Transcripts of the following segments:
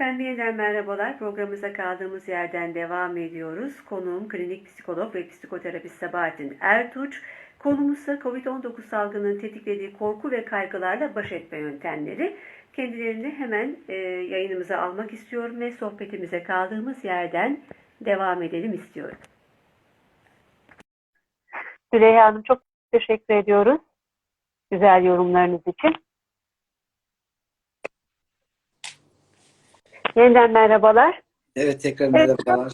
Efendim yeniden merhabalar. Programımıza kaldığımız yerden devam ediyoruz. Konuğum klinik psikolog ve psikoterapist Sabahattin Ertuğ. Konumuzsa COVID-19 salgının tetiklediği korku ve kaygılarla baş etme yöntemleri. Kendilerini hemen e, yayınımıza almak istiyorum ve sohbetimize kaldığımız yerden devam edelim istiyorum. Süleyha Hanım çok teşekkür ediyoruz. Güzel yorumlarınız için. Yeniden merhabalar. Evet tekrar Evet, merhabalar.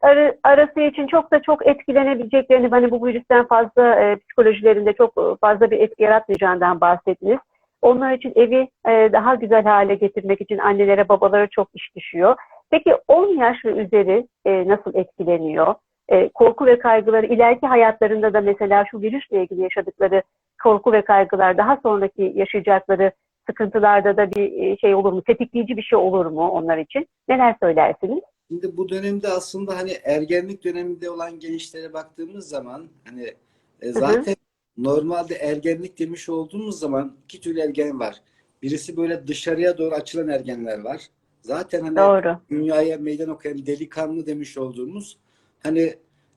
Ar- arası için çok da çok etkilenebileceklerini, hani bu virüsten fazla e, psikolojilerinde çok fazla bir etki yaratmayacağından bahsettiniz. Onlar için evi e, daha güzel hale getirmek için annelere, babalara çok iş düşüyor. Peki 10 yaş ve üzeri e, nasıl etkileniyor? E, korku ve kaygıları ileriki hayatlarında da mesela şu virüsle ilgili yaşadıkları korku ve kaygılar daha sonraki yaşayacakları sıkıntılarda da bir e, şey olur mu? Tetikleyici bir şey olur mu onlar için? Neler söylersiniz? Şimdi bu dönemde aslında hani ergenlik döneminde olan gençlere baktığımız zaman hani e, zaten normalde ergenlik demiş olduğumuz zaman iki türlü ergen var. Birisi böyle dışarıya doğru açılan ergenler var. Zaten hani Doğru. dünyaya meydan okuyan delikanlı demiş olduğumuz hani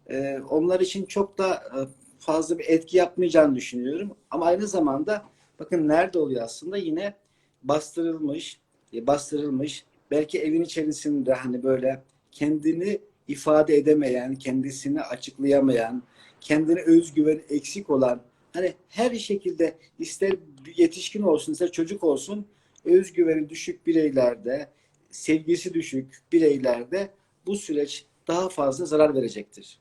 e, onlar için çok da e, fazla bir etki yapmayacağını düşünüyorum. Ama aynı zamanda bakın nerede oluyor aslında yine bastırılmış, e, bastırılmış belki evin içerisinde hani böyle kendini ifade edemeyen, kendisini açıklayamayan, kendine özgüven eksik olan hani her şekilde ister yetişkin olsun ister çocuk olsun özgüveni düşük bireylerde, sevgisi düşük bireylerde bu süreç daha fazla zarar verecektir.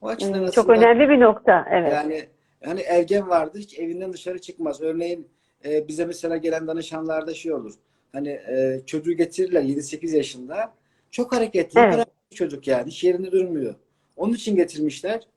O açıdan Çok aslında önemli bir nokta. Evet. yani yani ergen vardır hiç evinden dışarı çıkmaz. Örneğin e, bize mesela gelen danışanlarda şey olur. Hani e, çocuğu getirirler 7-8 yaşında. Çok hareketli, Evet. çocuk yani. Hiç yerinde durmuyor. Onun için getirmişler.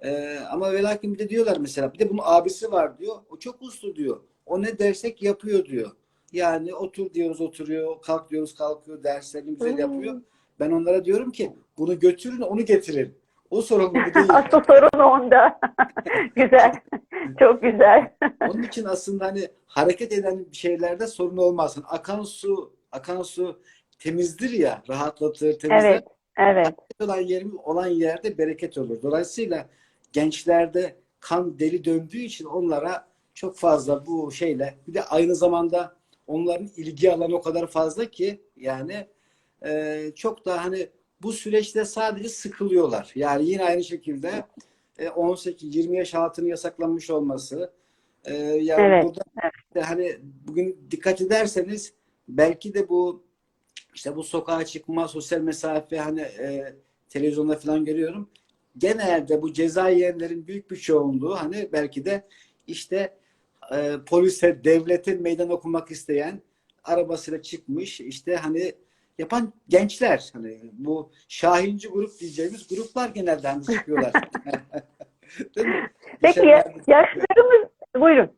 E, ama ve lakin bir de diyorlar mesela bir de bunun abisi var diyor. O çok uslu diyor. O ne dersek yapıyor diyor. Yani otur diyoruz oturuyor, kalk diyoruz kalkıyor, derslerini güzel Hmm. yapıyor. Ben onlara diyorum ki bunu götürün onu getirin. O sorumlu değil. Asıl sorun onda. güzel. Çok güzel. Onun için aslında hani hareket eden şeylerde sorun olmaz. Hani akan su, akan su temizdir ya, rahatlatır, temizler. Evet. Evet. Olan yer, olan yerde bereket olur. Dolayısıyla gençlerde kan deli döndüğü için onlara çok fazla bu şeyle bir de aynı zamanda onların ilgi alanı o kadar fazla ki yani e, çok da hani bu süreçte sadece sıkılıyorlar. Yani yine aynı şekilde e, 18-20 yaş altının yasaklanmış olması e, yani Evet, burada de hani bugün dikkat ederseniz belki de bu işte bu sokağa çıkma, sosyal mesafe hani e, televizyonda falan görüyorum. Genelde bu ceza yiyenlerin büyük bir çoğunluğu hani belki de işte e, polise, devlete meydan okumak isteyen arabasıyla çıkmış işte hani yapan gençler hani bu şahinci grup diyeceğimiz gruplar genelde hani çıkıyorlar. Değil mi? Peki ya, yaşlarımız buyurun.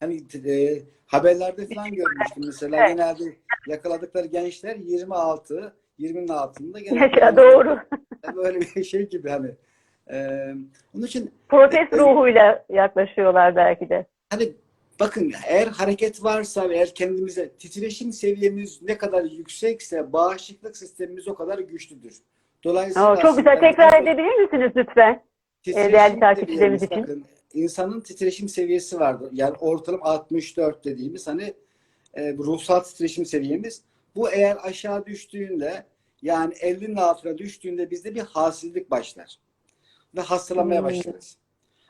Hani e, haberlerde falan görmüştüm mesela Evet. genelde yakaladıkları gençler 26, 20'nin altında genelde Yaşa doğru. böyle bir şey gibi hani. E, onun için Protest ruhuyla yaklaşıyorlar belki de. hani bakın eğer hareket varsa ve eğer kendimize titreşim seviyemiz ne kadar yüksekse bağışıklık sistemimiz o kadar güçlüdür. Dolayısıyla Aa, çok güzel. Tekrar edebilir misiniz lütfen? Titreşim değerli takipçilerimiz için. bakın, insanın titreşim seviyesi vardır. Yani ortalama 64 dediğimiz hani e, ruhsal titreşim seviyemiz. Bu eğer aşağı düştüğünde yani 50'nin altına düştüğünde bizde bir halsizlik başlar. Ve hastalanmaya Hmm. başlarız.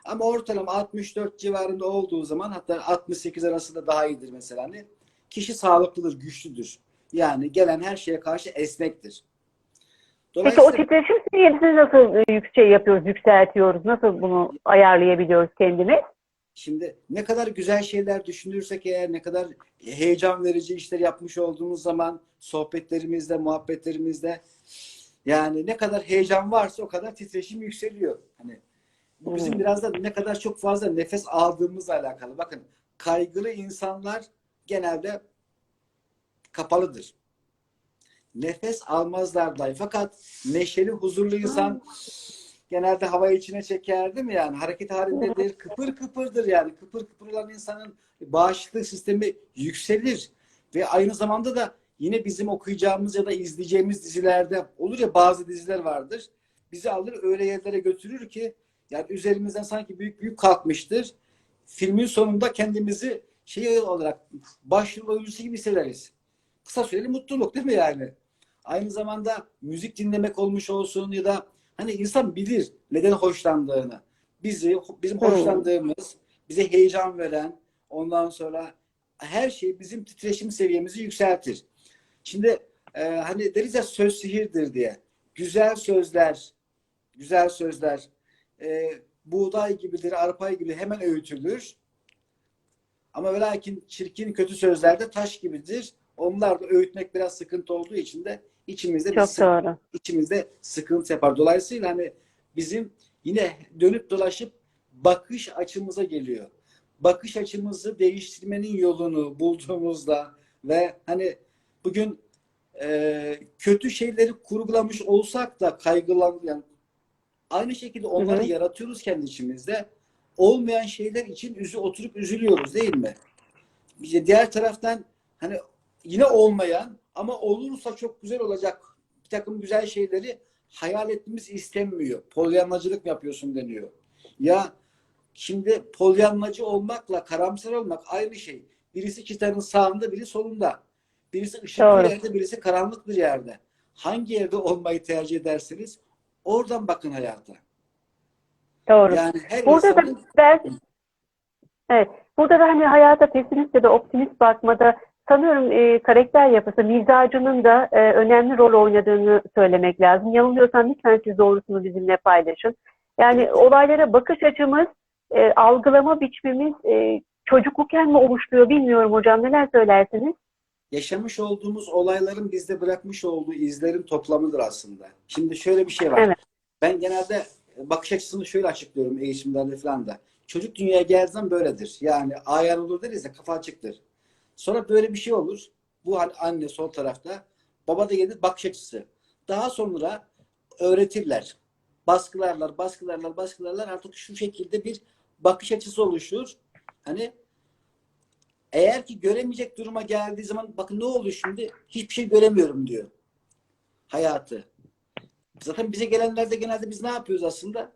Ama ortalama 64 civarında olduğu zaman hatta 68 arasında daha iyidir mesela. Hani kişi sağlıklıdır, güçlüdür. Yani gelen her şeye karşı esnektir. Peki o titreşim seviyesini nasıl e, yüksek yapıyoruz, yükseltiyoruz? Nasıl bunu ayarlayabiliyoruz kendimiz? Şimdi ne kadar güzel şeyler düşünürsek eğer ne kadar heyecan verici işler yapmış olduğumuz zaman sohbetlerimizde, muhabbetlerimizde yani ne kadar heyecan varsa o kadar titreşim yükseliyor. Hani bu bizim Hmm. biraz da ne kadar çok fazla nefes aldığımızla alakalı. Bakın kaygılı insanlar genelde kapalıdır. Nefes almazlar dahi. Fakat neşeli, huzurlu insan genelde havayı içine çeker değil mi yani? Hareket halindedir, kıpır kıpırdır yani. Kıpır kıpır olan insanın bağışıklık sistemi yükselir. Ve aynı zamanda da yine bizim okuyacağımız ya da izleyeceğimiz dizilerde olur ya bazı diziler vardır. Bizi alır öyle yerlere götürür ki yani üzerimizden sanki büyük büyük kalkmıştır. Filmin sonunda kendimizi şey olarak başrol oyuncusu gibi hissederiz. Kısa süreli mutluluk değil mi yani? Aynı zamanda müzik dinlemek olmuş olsun ya da hani insan bilir neden hoşlandığını. Bizi bizim hoşlandığımız, bize heyecan veren, ondan sonra her şey bizim titreşim seviyemizi yükseltir. Şimdi e, hani deriz ya söz sihirdir diye. Güzel sözler, güzel sözler e, buğday gibidir, arpa gibi hemen öğütülür. Ama ve lakin çirkin kötü sözler de taş gibidir. Onlar da öğütmek biraz sıkıntı olduğu için de içimizde bir Çok sıkıntı doğru. içimizde sıkıntı yapar. Dolayısıyla hani bizim yine dönüp dolaşıp bakış açımıza geliyor. Bakış açımızı değiştirmenin yolunu bulduğumuzda ve hani bugün e, kötü şeyleri kurgulamış olsak da kaygılan yani aynı şekilde onları Hı hı. yaratıyoruz kendi içimizde. Olmayan şeyler için üzü oturup üzülüyoruz değil mi? De diğer taraftan hani yine olmayan ama olursa çok güzel olacak bir takım güzel şeyleri hayal etmemiz istenmiyor. Polyanlacılık mı yapıyorsun deniyor. Ya şimdi polyanlacı olmakla karamsar olmak aynı şey. Birisi çıtanın sağında, biri solunda. Birisi ışıklı Doğru. yerde, birisi karanlık bir yerde. Hangi yerde olmayı tercih ederseniz oradan bakın hayata. Doğru. Yani her Burada da insanın belki evet, burada da hani hayata pesimist ya da optimist bakmada sanıyorum e, karakter yapısı, mizacının da e, önemli rol oynadığını söylemek lazım. Yanılıyorsam lütfen siz doğrusunu bizimle paylaşın. Yani olaylara bakış açımız, e, algılama biçimimiz e, çocuklukken mi oluşturuyor bilmiyorum hocam. Neler söylersiniz? Yaşamış olduğumuz olayların bizde bırakmış olduğu izlerin toplamıdır aslında. Şimdi şöyle bir şey var. Evet. Ben genelde bakış açısını şöyle açıklıyorum eğitimlerde falan da. Çocuk dünyaya geldiği zaman böyledir. Yani ayar olur deriz ya kafa açıktır. Sonra böyle bir şey olur. Bu hani anne sol tarafta. Baba da gelir bakış açısı. Daha sonra öğretirler. Baskılarlar, baskılarlar, baskılarlar. Artık şu şekilde bir bakış açısı oluşur. Hani eğer ki göremeyecek duruma geldiği zaman bakın ne oluyor şimdi? Hiçbir şey göremiyorum diyor. Hayatı. Zaten bize gelenlerde genelde biz ne yapıyoruz aslında?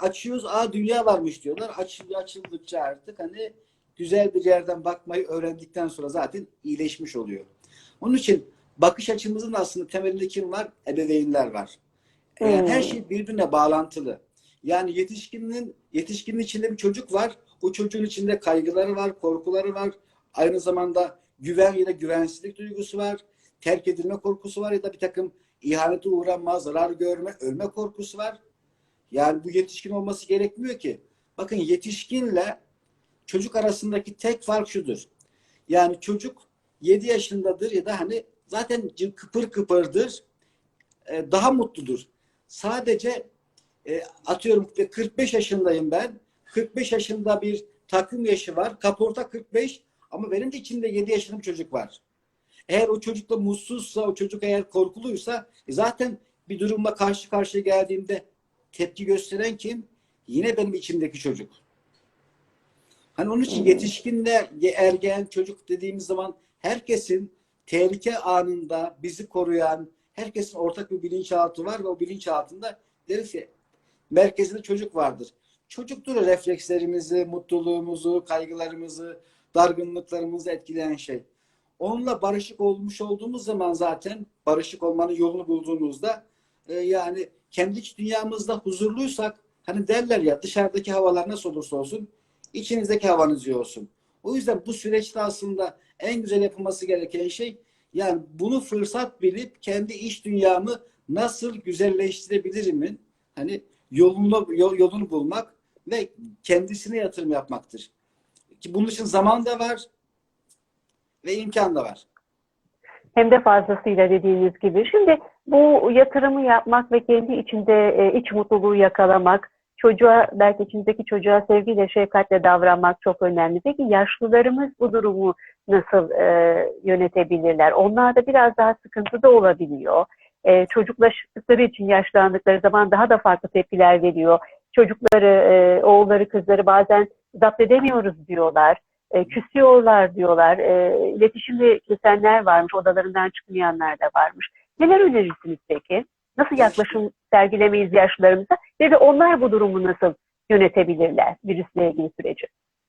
Açıyoruz, aa dünya varmış diyorlar. Açılıyor, açıldıkça artık hani güzel bir yerden bakmayı öğrendikten sonra zaten iyileşmiş oluyor. Onun için bakış açımızın aslında temelinde kim var? Ebeveynler var. Yani Hmm. her şey birbirine bağlantılı. Yani yetişkinin yetişkinin içinde bir çocuk var. O çocuğun içinde kaygıları var, korkuları var. Aynı zamanda güven ya da güvensizlik duygusu var. Terk edilme korkusu var ya da bir takım ihanete uğranma, zarar görme, ölme korkusu var. Yani bu yetişkin olması gerekmiyor ki. Bakın yetişkinle çocuk arasındaki tek fark şudur. Yani çocuk 7 yaşındadır ya da hani zaten kıpır kıpırdır. e, Daha mutludur. Sadece e, atıyorum 45 yaşındayım ben. 45 yaşında bir takım yaşı var. Kaporta 45 ama benim de içinde 7 yaşında bir çocuk var. Eğer o çocukla mutsuzsa, o çocuk eğer korkuluysa e, zaten bir durumla karşı karşıya geldiğimde tepki gösteren kim? Yine benim içimdeki çocuk. Hani onun için Hmm. yetişkinle ergen çocuk dediğimiz zaman herkesin tehlike anında bizi koruyan, herkesin ortak bir bilinçaltı var ve o bilinçaltında deriz ki merkezinde çocuk vardır. Çocuktur reflekslerimizi, mutluluğumuzu, kaygılarımızı, dargınlıklarımızı etkileyen şey. Onunla barışık olmuş olduğumuz zaman zaten barışık olmanın yolunu bulduğumuzda e, yani kendi iç dünyamızda huzurluysak hani derler ya dışarıdaki havalar nasıl olursa olsun içinizdeki havanız iyi olsun. O yüzden bu süreçte aslında en güzel yapılması gereken şey yani bunu fırsat bilip kendi iç dünyamı nasıl güzelleştirebilirimin hani yolunu yol- yolunu bulmak ve kendisine yatırım yapmaktır. Ki bunun için zaman da var ve imkan da var. Hem de fazlasıyla dediğiniz gibi. Şimdi bu yatırımı yapmak ve kendi içinde e, iç mutluluğu yakalamak, çocuğa belki içindeki çocuğa sevgiyle, şefkatle davranmak çok önemli. Peki yaşlılarımız bu durumu nasıl e, yönetebilirler? Onlar da biraz daha sıkıntı da olabiliyor. E, çocuklaştıkları için yaşlandıkları zaman daha da farklı tepkiler veriyor. Çocukları, e, oğulları, kızları bazen zapt edemiyoruz diyorlar. e, küsüyorlar diyorlar. E, iletişimde kesenler varmış, odalarından çıkmayanlar da varmış. Neler önerirsiniz peki? Nasıl yaklaşım sergilemeyiz yaşlılarımıza ve de onlar bu durumu nasıl yönetebilirler virüsle ilgili süreci?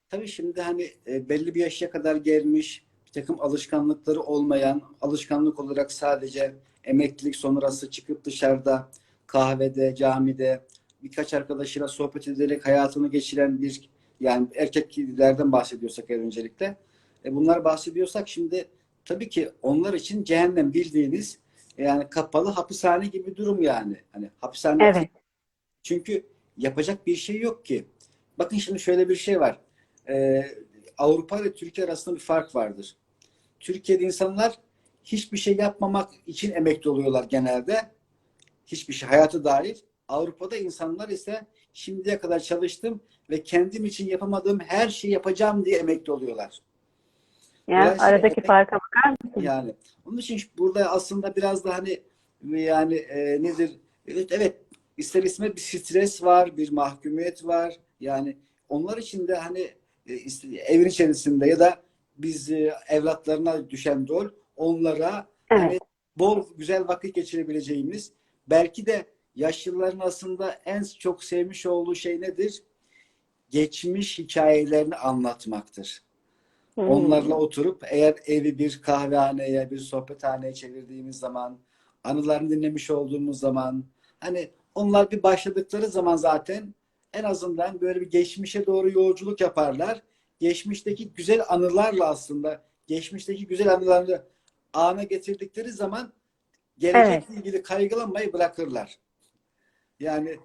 Tabii şimdi hani e, belli bir yaşa kadar gelmiş, bir takım alışkanlıkları olmayan, alışkanlık olarak sadece emeklilik sonrası çıkıp dışarıda kahvede, camide birkaç arkadaşıyla sohbet ederek hayatını geçiren bir yani erkeklerden bahsediyorsak eğer öncelikle. E, bunlar bahsediyorsak şimdi tabii ki onlar için cehennem bildiğiniz yani kapalı hapishane gibi bir durum yani. Hani hapishane Evet. çünkü yapacak bir şey yok ki. Bakın şimdi şöyle bir şey var. Ee, Avrupa ile Türkiye arasında bir fark vardır. Türkiye'de insanlar hiçbir şey yapmamak için emekli oluyorlar genelde. Hiçbir şey hayatı dahil. Avrupa'da insanlar ise şimdiye kadar çalıştım ve kendim için yapamadığım her şeyi yapacağım diye emekli oluyorlar. Yani Dolayısıyla aradaki emek- farka bakar mısınız? Yani onun için burada aslında biraz da hani yani e, nedir? Evet evet ister istemez bir stres var, bir mahkumiyet var. Yani onlar için de hani e, evin içerisinde ya da biz e, evlatlarına düşen rol onlara Evet. hani bol güzel vakit geçirebileceğimiz belki de yaşlıların aslında en çok sevmiş olduğu şey nedir? Geçmiş hikayelerini anlatmaktır. Hmm. Onlarla oturup eğer evi bir kahvehaneye, bir sohbethaneye çevirdiğimiz zaman, anılarını dinlemiş olduğumuz zaman, hani onlar bir başladıkları zaman zaten en azından böyle bir geçmişe doğru yolculuk yaparlar. Geçmişteki güzel anılarla aslında, geçmişteki güzel anılarını ana getirdikleri zaman gelecekle ilgili kaygılanmayı bırakırlar. Yani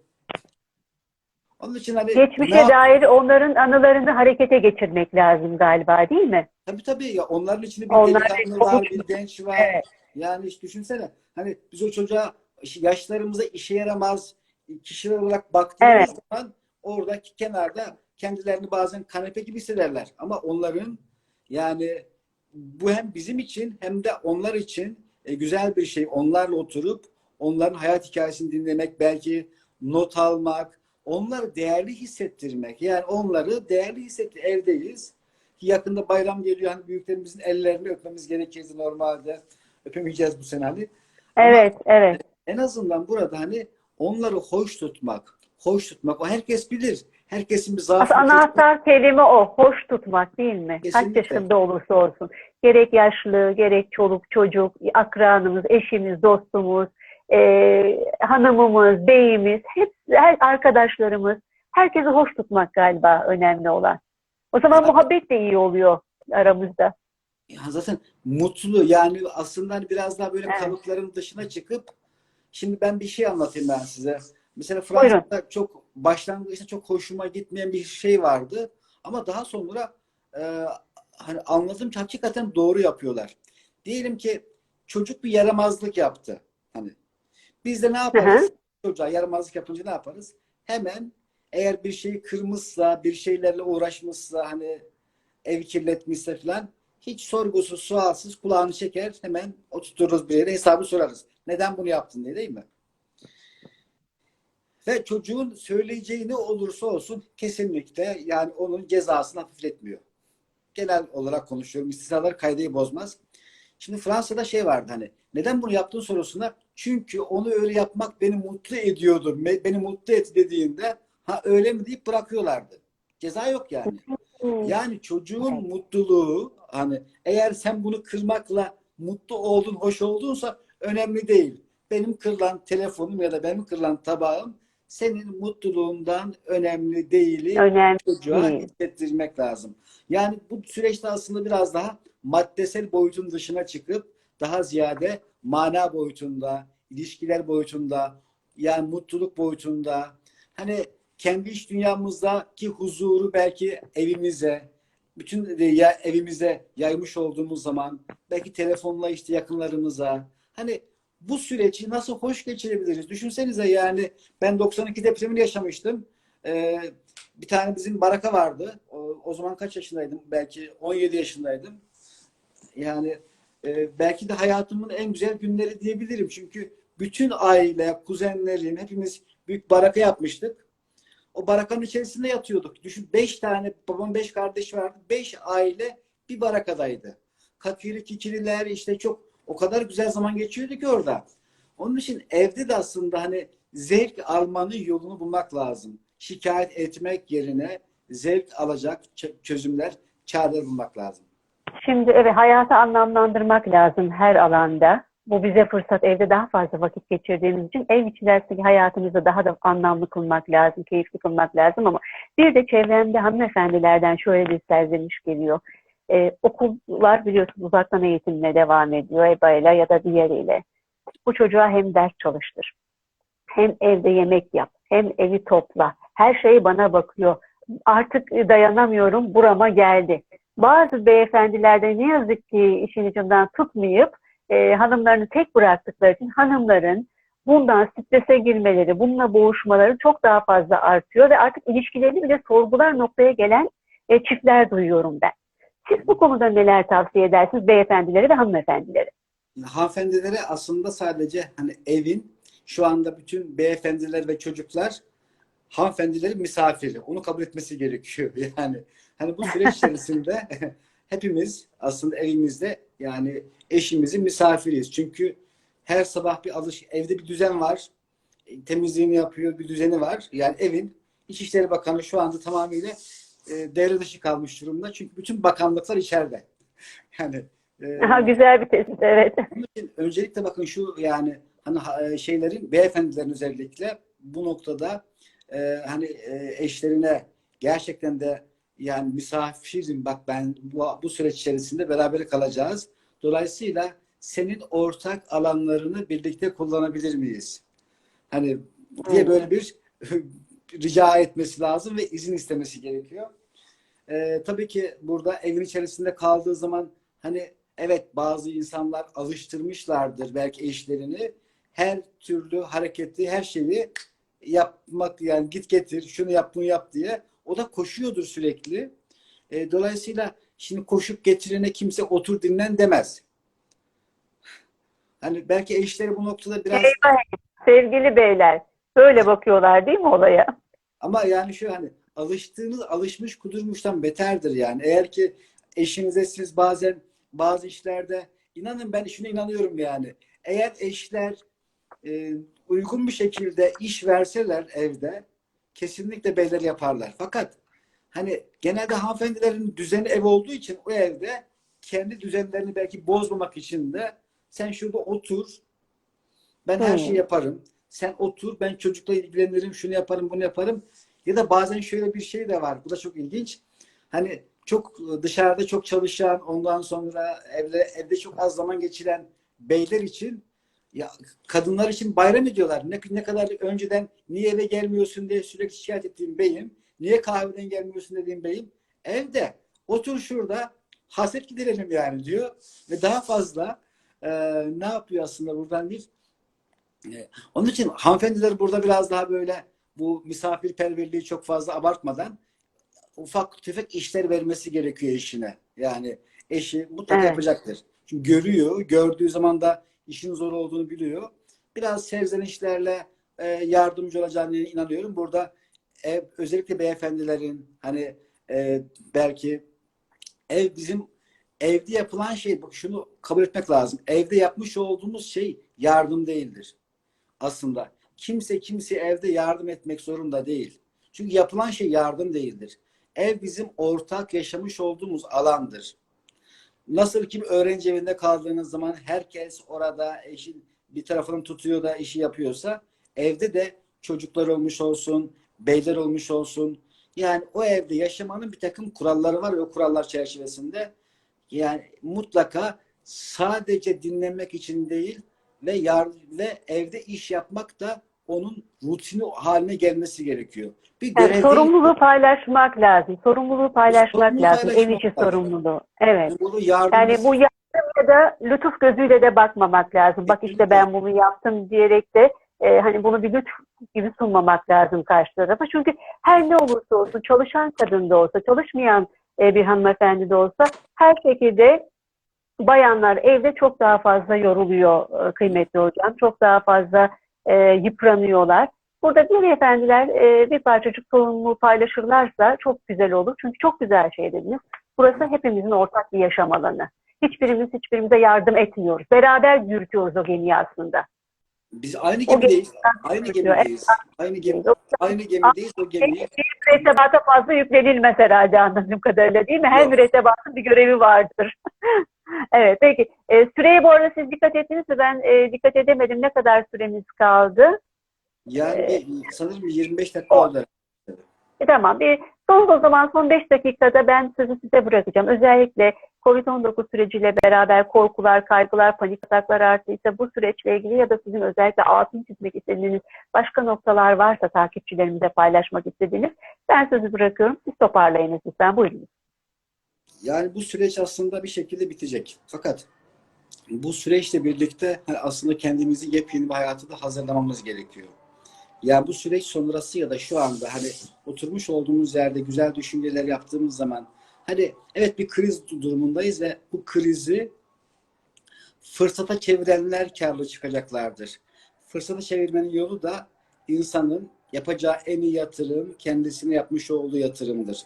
onun için hani Geçmişe ne dair onların anılarını harekete geçirmek lazım galiba değil mi? Tabii tabii ya onların içinde bir Onlar delikanlı var, komut- bir genç var. Evet. Yani hiç düşünsene. Hani biz o çocuğa yaşlarımıza işe yaramaz kişiler olarak baktığımız Evet. zaman oradaki kenarda kendilerini bazen kanepe gibi hissederler. Ama onların yani bu hem bizim için hem de onlar için e, güzel bir şey. Onlarla oturup onların hayat hikayesini dinlemek, belki not almak, onları değerli hissettirmek. Yani onları değerli hissettir. Evdeyiz. Yakında bayram geliyor. Hani büyüklerimizin ellerini öpmemiz gerekirdi normalde. Öpemeyeceğiz bu sene hani. Evet, evet. En azından burada hani onları hoş tutmak, hoş tutmak. O herkes bilir. Herkesin bir zaafı. Anahtar kelime o. Hoş tutmak değil mi? Kesinlikle. Kaç yaşında olursa olsun. Gerek yaşlı, gerek çoluk, çocuk, akranımız, eşimiz, dostumuz, e, hanımımız, beyimiz, hepsi, her arkadaşlarımız. Herkesi hoş tutmak galiba önemli olan. O zaman Evet. muhabbet de iyi oluyor aramızda. Ya zaten mutlu yani aslında hani biraz daha böyle Evet. kalıpların dışına çıkıp şimdi ben bir şey anlatayım ben size. Mesela Buyurun. Fransa'da çok başlangıçta çok hoşuma gitmeyen bir şey vardı ama daha sonra e, hani anladım ki hakikaten doğru yapıyorlar. Diyelim ki çocuk bir yaramazlık yaptı. Hani biz de ne yaparız? Çocuğa yaramazlık yapınca ne yaparız? Hemen eğer bir şeyi kırmışsa, bir şeylerle uğraşmışsa hani ev kirletmişse falan hiç sorgusuz, sualsız kulağını çeker hemen oturturuz bir yere hesabı sorarız. Neden bunu yaptın diye değil mi? Ve çocuğun söyleyeceği ne olursa olsun kesinlikle yani onun cezasını hafifletmiyor. Genel olarak konuşuyorum. İstisnalar kaydeyi bozmaz. Şimdi Fransa'da şey vardı hani neden bunu yaptın sorusuna çünkü onu öyle yapmak beni mutlu ediyordur. Beni mutlu et dediğinde ha öyle mi deyip bırakıyorlardı. Ceza yok yani. Yani çocuğun Evet. mutluluğu hani eğer sen bunu kırmakla mutlu oldun, hoş oldunsa önemli değil. Benim kırılan telefonum ya da benim kırılan tabağım senin mutluluğundan önemli değil. Önemli. Çocuğa hissettirmek lazım. Yani bu süreçte aslında biraz daha maddesel boyutun dışına çıkıp daha ziyade mana boyutunda, ilişkiler boyutunda, yani mutluluk boyutunda hani kendi iç dünyamızdaki huzuru belki evimize, bütün de ya evimize yaymış olduğumuz zaman belki telefonla işte yakınlarımıza hani bu süreci nasıl hoş geçirebiliriz? Düşünsenize yani ben 92 depremini yaşamıştım. Ee, bir tane bizim baraka vardı. O, o zaman kaç yaşındaydım? Belki 17 yaşındaydım. Yani e, belki de hayatımın en güzel günleri diyebilirim. Çünkü bütün aile, kuzenlerim, hepimiz büyük baraka yapmıştık. o barakanın içerisinde yatıyorduk. Düşün beş tane babam beş kardeş vardı. Beş aile bir barakadaydı. Kakiri kikiriler işte çok o kadar güzel zaman geçiyordu ki orada. Onun için evde de aslında hani zevk almanın yolunu bulmak lazım. Şikayet etmek yerine zevk alacak çözümler, çareler bulmak lazım. Şimdi evet hayatı anlamlandırmak lazım her alanda. Bu bize fırsat evde daha fazla vakit geçirdiğimiz için ev içerisindeki hayatımızı daha da anlamlı kılmak lazım, keyifli kılmak lazım ama bir de çevremde hanımefendilerden şöyle bir serzeniş geliyor. Ee, okullar biliyorsunuz uzaktan eğitimle devam ediyor EBA'yla ya da diğeriyle. Bu çocuğa hem ders çalıştır, hem evde yemek yap, hem evi topla. Her şey bana bakıyor. Artık dayanamıyorum, burama geldi bazı beyefendilerde ne yazık ki işin ucundan tutmayıp e, hanımlarını tek bıraktıkları için hanımların bundan strese girmeleri, bununla boğuşmaları çok daha fazla artıyor ve artık ilişkilerini bile sorgular noktaya gelen e, çiftler duyuyorum ben. Siz bu konuda neler tavsiye edersiniz beyefendilere ve hanımefendilere? Hanımefendilere aslında sadece hani evin şu anda bütün beyefendiler ve çocuklar hanımefendilerin misafiri. Onu kabul etmesi gerekiyor. Yani hani bu süreç içerisinde hepimiz aslında evimizde yani eşimizin misafiriyiz. Çünkü her sabah bir alış evde bir düzen var. E, Temizliğini yapıyor, bir düzeni var. Yani evin İçişleri Bakanı şu anda tamamıyla e, devre dışı kalmış durumda. Çünkü bütün bakanlıklar içeride. Yani e, Aha, güzel bir tespit, evet. onun için öncelikle bakın şu yani hani ha- e, şeylerin beyefendilerin özellikle bu noktada e, hani e, eşlerine gerçekten de yani misafirim bak ben bu, bu süreç içerisinde beraber kalacağız. Dolayısıyla senin ortak alanlarını birlikte kullanabilir miyiz? Hani diye böyle bir rica etmesi lazım ve izin istemesi gerekiyor. Ee, tabii ki burada evin içerisinde kaldığı zaman hani evet bazı insanlar alıştırmışlardır belki eşlerini her türlü hareketi, her şeyi yapmak yani git getir, şunu yap, bunu yap diye. O da koşuyordur sürekli. Ee, dolayısıyla şimdi koşup getirene kimse otur dinlen demez. Hani belki eşleri bu noktada biraz Sevgili beyler, böyle bakıyorlar değil mi olaya? Ama yani şu hani alıştığınız alışmış kudurmuştan beterdir yani. Eğer ki eşinize siz bazen bazı işlerde inanın ben şuna inanıyorum yani. Eğer eşler e, uygun bir şekilde iş verseler evde kesinlikle beyler yaparlar. Fakat hani genelde hanımefendilerin düzeni ev olduğu için o evde kendi düzenlerini belki bozmamak için de sen şurada otur ben her Hmm. şeyi yaparım. Sen otur, ben çocukla ilgilenirim, şunu yaparım, bunu yaparım. Ya da bazen şöyle bir şey de var. Bu da çok ilginç. Hani çok dışarıda çok çalışan, ondan sonra evde evde çok az zaman geçiren beyler için ya kadınlar için bayram ediyorlar. Ne, ne kadar önceden niye eve gelmiyorsun diye sürekli şikayet ettiğim beyim. Niye kahveden gelmiyorsun dediğim beyim. Evde otur şurada haset giderelim yani diyor. Ve daha fazla e, ne yapıyor aslında buradan bir e, onun için hanımefendiler burada biraz daha böyle bu misafirperverliği çok fazla abartmadan ufak tefek işler vermesi gerekiyor eşine. Yani eşi mutlaka Evet. yapacaktır. Çünkü görüyor, gördüğü zaman da işin zor olduğunu biliyor. Biraz serzenişlerle e, yardımcı olacağını inanıyorum. Burada ev, özellikle beyefendilerin hani e, belki ev bizim evde yapılan şey bak şunu kabul etmek lazım. Evde yapmış olduğumuz şey yardım değildir aslında. Kimse kimseye evde yardım etmek zorunda değil. Çünkü yapılan şey yardım değildir. Ev bizim ortak yaşamış olduğumuz alandır. Nasıl ki bir öğrenci evinde kaldığınız zaman herkes orada eşin bir tarafını tutuyor da işi yapıyorsa evde de çocuklar olmuş olsun, beyler olmuş olsun. Yani o evde yaşamanın bir takım kuralları var ve o kurallar çerçevesinde yani mutlaka sadece dinlenmek için değil ve yar ve evde iş yapmak da onun rutini haline gelmesi gerekiyor. Bir Yani görev değil. sorumluluğu paylaşmak lazım. Sorumluluğu paylaşmak Sorumluluğu lazım. Ev paylaşmak içi lazım. sorumluluğu. Evet. Bunu yardım Yani bu yardım ya da lütuf gözüyle de bakmamak lazım. Bak işte ben bunu yaptım diyerek de e, hani bunu bir lütuf gibi sunmamak lazım karşı tarafa. Çünkü her ne olursa olsun çalışan kadın da olsa, çalışmayan e, bir hanımefendi de olsa her şekilde bayanlar evde çok daha fazla yoruluyor e, kıymetli hocam. Çok daha fazla e, yıpranıyorlar. Burada diğer efendiler e, bir parçacık tohumu paylaşırlarsa çok güzel olur. Çünkü çok güzel şey dediniz. Burası hepimizin ortak bir yaşam alanı. Hiçbirimiz hiçbirimize yardım etmiyoruz. Beraber yürütüyoruz o gemiyi aslında. Biz aynı gemideyiz. Aynı gemideyiz. Aynı gemi, aynı gemideyiz. O gemiyi Mürettebata fazla yüklenilmez herhalde anladığım kadarıyla değil mi? Her mürettebatın bir görevi vardır. evet peki. E, süreye bu arada siz dikkat ettiniz mi? Ben e, dikkat edemedim. Ne kadar süremiz kaldı? yani bir- sanırım 25 dakika oldu. E, tamam. Bir, son o zaman son 5 dakikada ben sözü size bırakacağım. Özellikle COVID-19 süreciyle beraber korkular, kaygılar, panik ataklar arttıysa bu süreçle ilgili ya da sizin özellikle altını çizmek istediğiniz başka noktalar varsa takipçilerimize paylaşmak istediğiniz ben sözü bırakıyorum. Siz toparlayınız lütfen. Buyurun. Yani bu süreç aslında bir şekilde bitecek. Fakat bu süreçle birlikte aslında kendimizi yepyeni bir hayata da hazırlamamız gerekiyor. Yani bu süreç sonrası ya da şu anda hani oturmuş olduğumuz yerde güzel düşünceler yaptığımız zaman hani evet bir kriz durumundayız ve bu krizi fırsata çevirenler karlı çıkacaklardır. Fırsata çevirmenin yolu da insanın yapacağı en iyi yatırım kendisine yapmış olduğu yatırımdır.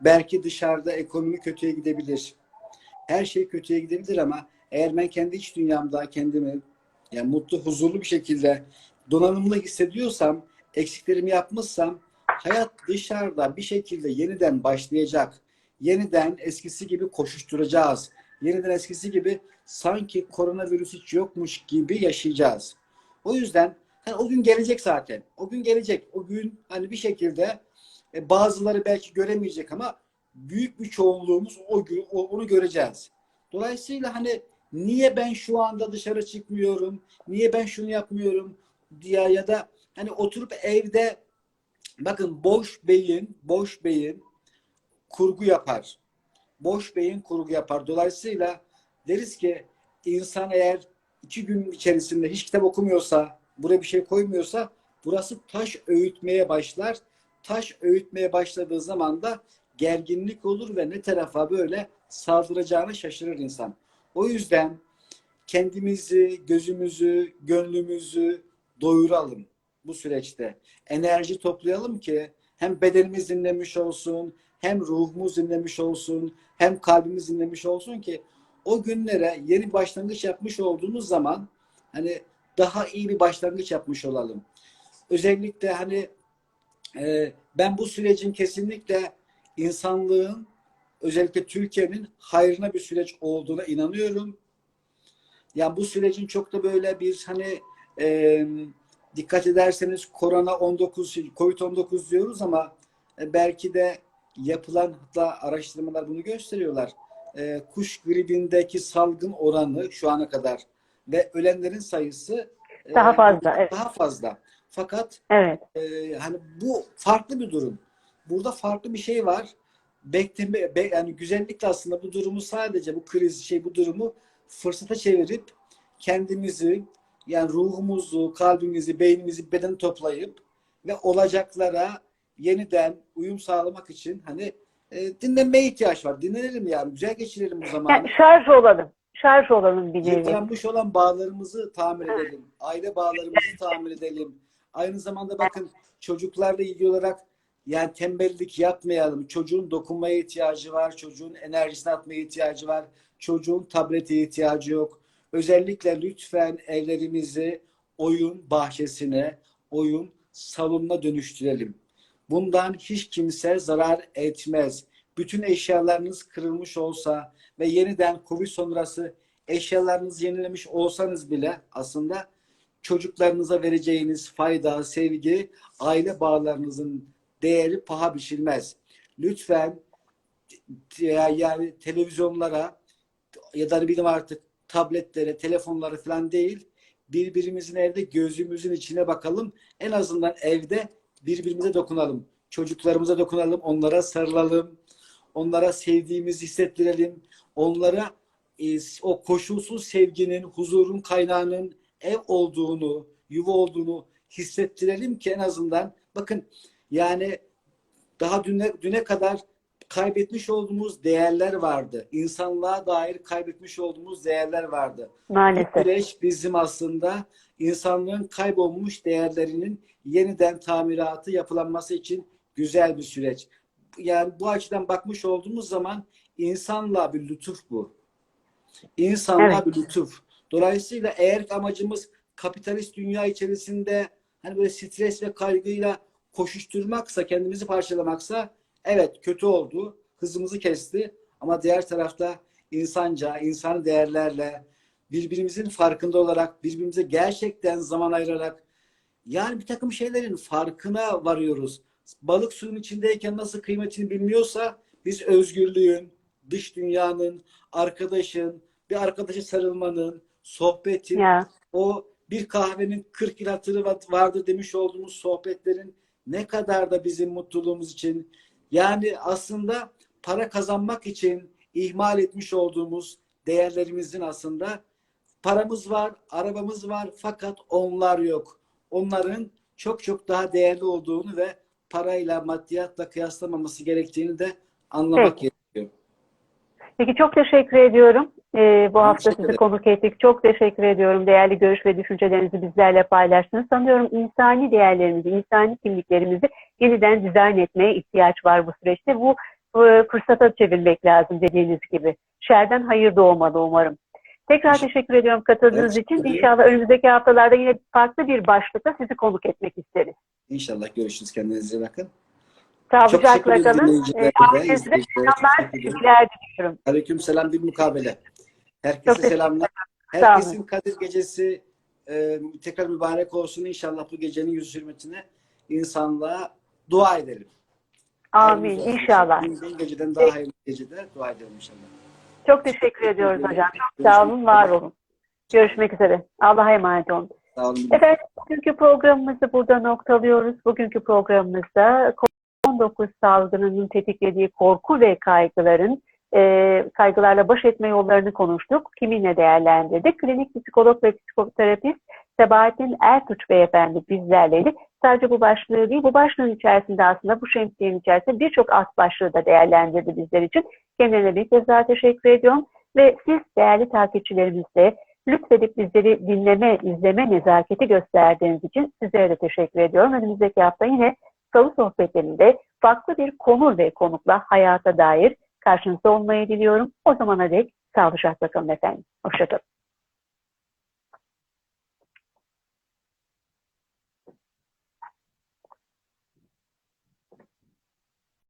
Belki dışarıda ekonomi kötüye gidebilir. Her şey kötüye gidebilir ama eğer ben kendi iç dünyamda kendimi yani mutlu, huzurlu bir şekilde donanımlı hissediyorsam, eksiklerimi yapmışsam hayat dışarıda bir şekilde yeniden başlayacak. Yeniden eskisi gibi koşuşturacağız. Yeniden eskisi gibi sanki koronavirüs hiç yokmuş gibi yaşayacağız. O yüzden hani o gün gelecek zaten. O gün gelecek. O gün hani bir şekilde e, bazıları belki göremeyecek ama büyük bir çoğunluğumuz o gün onu göreceğiz. Dolayısıyla hani niye ben şu anda dışarı çıkmıyorum? Niye ben şunu yapmıyorum? diye ya da hani oturup evde bakın boş beyin, boş beyin kurgu yapar. Boş beyin kurgu yapar. Dolayısıyla deriz ki insan eğer iki gün içerisinde hiç kitap okumuyorsa, buraya bir şey koymuyorsa burası taş öğütmeye başlar. Taş öğütmeye başladığı zaman da gerginlik olur ve ne tarafa böyle saldıracağını şaşırır insan. O yüzden kendimizi, gözümüzü, gönlümüzü doyuralım bu süreçte. Enerji toplayalım ki hem bedenimiz dinlemiş olsun, hem ruhumuz dinlemiş olsun, hem kalbimiz dinlemiş olsun ki o günlere yeni başlangıç yapmış olduğumuz zaman hani daha iyi bir başlangıç yapmış olalım. Özellikle hani e, ben bu sürecin kesinlikle insanlığın özellikle Türkiye'nin hayrına bir süreç olduğuna inanıyorum. Yani bu sürecin çok da böyle bir hani e, dikkat ederseniz korona 19 Covid-19 diyoruz ama e, belki de yapılan hatta araştırmalar bunu gösteriyorlar. E, kuş gribindeki salgın oranı şu ana kadar ve ölenlerin sayısı e, Daha fazla, evet. Daha fazla. Fakat Evet. e, hani bu farklı bir durum. Burada farklı bir şey var. Bekleme, be, yani güzellikle aslında bu durumu sadece bu kriz şey bu durumu fırsata çevirip kendimizi yani ruhumuzu, kalbimizi, beynimizi, beden toplayıp ve olacaklara yeniden uyum sağlamak için hani e, dinlenmeye ihtiyaç var. Dinlenelim yani. Güzel geçirelim bu zamanı. Yani şarj olalım. Şarj olalım bir nevi. Yıpranmış olan bağlarımızı tamir edelim. Aile bağlarımızı tamir edelim. Aynı zamanda bakın çocuklarla ilgili olarak yani tembellik yapmayalım. Çocuğun dokunmaya ihtiyacı var. Çocuğun enerjisini atmaya ihtiyacı var. Çocuğun tablete ihtiyacı yok. Özellikle lütfen evlerimizi oyun bahçesine, oyun salonuna dönüştürelim. Bundan hiç kimse zarar etmez. Bütün eşyalarınız kırılmış olsa ve yeniden Covid sonrası eşyalarınızı yenilemiş olsanız bile aslında çocuklarınıza vereceğiniz fayda, sevgi, aile bağlarınızın değeri paha biçilmez. Lütfen ya- yani televizyonlara ya da ne bileyim artık tabletlere, telefonlara falan değil birbirimizin evde gözümüzün içine bakalım. En azından evde birbirimize dokunalım. Çocuklarımıza dokunalım, onlara sarılalım. Onlara sevdiğimizi hissettirelim. Onlara e, o koşulsuz sevginin, huzurun kaynağının ev olduğunu, yuva olduğunu hissettirelim ki en azından bakın yani daha düne, düne kadar kaybetmiş olduğumuz değerler vardı. İnsanlığa dair kaybetmiş olduğumuz değerler vardı. Bu Maalesef. süreç bizim aslında insanlığın kaybolmuş değerlerinin yeniden tamiratı yapılanması için güzel bir süreç. Yani bu açıdan bakmış olduğumuz zaman insanla bir lütuf bu. İnsanla Evet. bir lütuf. Dolayısıyla eğer amacımız kapitalist dünya içerisinde hani böyle stres ve kaygıyla koşuşturmaksa, kendimizi parçalamaksa evet kötü oldu. Hızımızı kesti. Ama diğer tarafta insanca, insan değerlerle birbirimizin farkında olarak, birbirimize gerçekten zaman ayırarak yani bir takım şeylerin farkına varıyoruz. Balık suyun içindeyken nasıl kıymetini bilmiyorsa biz özgürlüğün, dış dünyanın, arkadaşın, bir arkadaşı sarılmanın, sohbetin, Ya. o bir kahvenin 40 yıl hatırı va- vardır demiş olduğumuz sohbetlerin ne kadar da bizim mutluluğumuz için yani aslında para kazanmak için ihmal etmiş olduğumuz değerlerimizin aslında paramız var, arabamız var fakat onlar yok. Onların çok çok daha değerli olduğunu ve parayla, maddiyatla kıyaslamaması gerektiğini de anlamak Peki. gerekiyor. Peki çok teşekkür ediyorum. Ee, bu hafta sizi konuk ettik. Çok teşekkür ediyorum. Değerli görüş ve düşüncelerinizi bizlerle paylaştınız. Sanıyorum insani değerlerimizi, insani kimliklerimizi yeniden dizayn etmeye ihtiyaç var bu süreçte. Bu e, fırsata çevirmek lazım dediğiniz gibi. Şerden hayır doğmalı umarım. Tekrar Teşekkür- ediyorum katıldığınız Evet, için. İnşallah önümüzdeki haftalarda yine farklı bir başlıkta sizi konuk etmek isteriz. İnşallah görüşürüz. Kendinize iyi bakın. Sağlıcakla kalın. Ee, de, ailenize de izleyicilere selamlar, sevgiler diliyorum. Aleyküm selam bir mukabele. Herkese selamlar. Herkesin Kadir Gecesi e, tekrar mübarek olsun. İnşallah bu gecenin yüz hürmetine insanlığa dua edelim. Amin. Hayırlısı. İnşallah. Bin geceden daha hayırlı geceler dua edelim inşallah. Çok teşekkür ediyoruz hocam. Çok sağ olun, var olun. Görüşmek üzere. Allah'a emanet olun. Sağ olun. Efendim bugünkü programımızı burada noktalıyoruz. Bugünkü programımızda COVID-19 salgınının tetiklediği korku ve kaygıların e, kaygılarla baş etme yollarını konuştuk. Kiminle değerlendirdik? Klinik psikolog ve psikoterapist Sebahattin Ertuğ Beyefendi bizlerleydi. Sadece bu başlığı değil, bu başlığın içerisinde aslında bu şemsiyenin içerisinde birçok alt başlığı da değerlendirdi bizler için. Kendilerine bir kez daha teşekkür ediyorum. Ve siz değerli takipçilerimizle lütfedip bizleri dinleme, izleme nezaketi gösterdiğiniz için sizlere de teşekkür ediyorum. Önümüzdeki hafta yine salı sohbetlerinde farklı bir konu ve konukla hayata dair karşınızda olmayı diliyorum. O zamana dek sağlıcakla kalın efendim. Hoşçakalın.